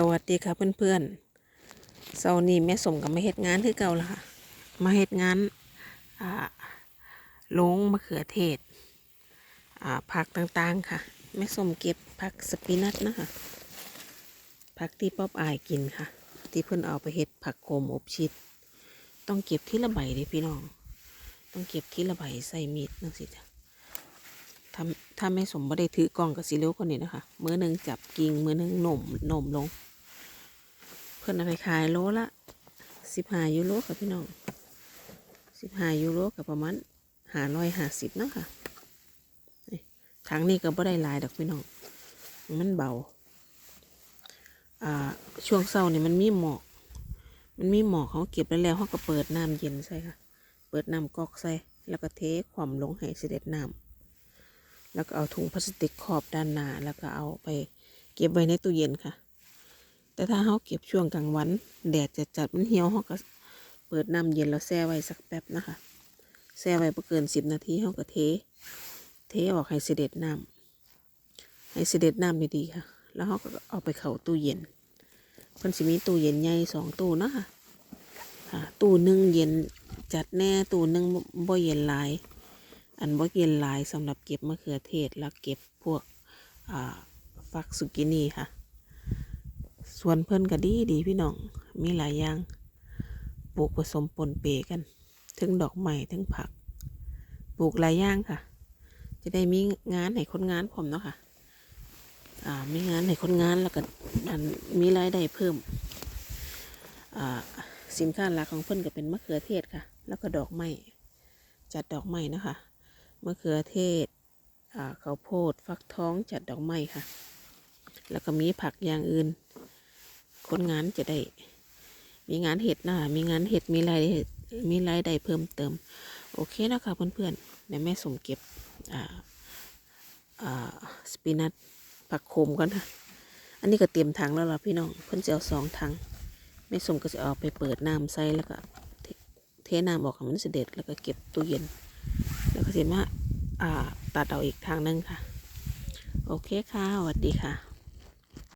สวัสดีค่ะเพื่อนๆเสาร์นี้แม่สมกับมาเฮ็ดงานคือเก่าล้วค่ะ มาเฮ็ดงานลงมะเขือเทศผักต่างๆค่ะ แม่สมเก็บผักสปินัทนะคะผักที่ป๊อบอายกินค่ะ ที่เพื่อนเอาไปเฮ็ดผักโขมอบชิด ต้องเก็บที่ละใบเด้พี่น้อง ต้องเก็บที่ละใบใส่มีดนั่นสิจ้ะถ้าถ้าไม่สมบ่ได้ถือกล่องกับสีเลี้ยวคนนี้นะคะมือหนึ่งจับกิ่งมือหนึ่งหน่มหน่มลง เพื่อนเอาไปขายโลละสิบห้ายูโรค่ะพี่น้องสิบห้ายูโรกับประมาณหาร้อยห้าสิบเนาะค่ะถังนี้ก็บ่ได้ลายดอกพี่น้อง มันเบา อ่า ช่วงเศร้านี่มันมีหมอก มันมีหมอกเขาเก็บแล้วแล้วเขาก็เปิดน้ำเย็นใส่ค่ะ เปิดน้ำกอกใส่ แล้วก็เทความลงให้เสด็จน้ำแล้วก็เอาถุงพลาสติกขอบด้านหน้า แล้วก็เอาไปเก็บไว้ในตู้เย็นค่ะ แต่ถ้าเขาเก็บช่วงกลางวัน แดดจะจัดมันเหี่ยวเขาก็เปิดน้ำเย็นแล้วแช่ไว้สักแป๊บนะคะแช่ไว้ประเกินสิบนาทีเขาก็เท เทออกให้เสด็จน้ำให้เสด็จน้ำดีๆค่ะ แล้วเขาก็เอาไปเข้าตู้เย็นเพิ่นสิมีตู้เย็นใหญ่สองตู้นะคะค่ะตู้หนึ่งเย็นจัดแน่ตู้หนึ่งบ่เย็นหลาย อันบ่เย็นหลายสำหรับเก็บมะเขือเทศแล้วเก็บพวกฟักสุกินีค่ะ ส่วนเพิ่นก็ดีดีพี่น้อง มีหลายอย่างปลูกผสมปนเปกันถึงดอกไม้ถึงผัก ปลูกหลายอย่างค่ะ จะได้มีงานให้คนงานผมเนาะค่ะอ่ามีงานให้คนงานแล้วก็อันมีรายได้เพิ่มอ่าสินค้าหลักของเพิ่นก็เป็นมะเขือเทศค่ะ แล้วก็ดอกไม้จัดดอกไม้นะคะมะเขือเทศข้าวโพดฟักทองจัดดอกไม้ค่ะ แล้วก็มีผักอย่างอื่น คนงานจะได้ มีงานเห็ดนะคะมีงานเห็ดมีรายมีรายได้เพิ่มเติม โอเคนะคะเพื่อนๆเดี๋ยวแม่สมเก็บอ่าอ่าสปินัทผักโขมกันค่ะอันนี้ก็เตรียมถังแล้วล่ะพี่น้องเพิ่นจะเอาสองถังแม่สมก็จะเอาไปเปิดน้ำใส่แล้วก็เทน้ำออกมันเสด็จแล้วก็เก็บตู้เย็น แล้วก็เสร็จมาอ่าตัดเอาอีกทางนึงค่ะ โอเคค่ะสวัสดีค่ะ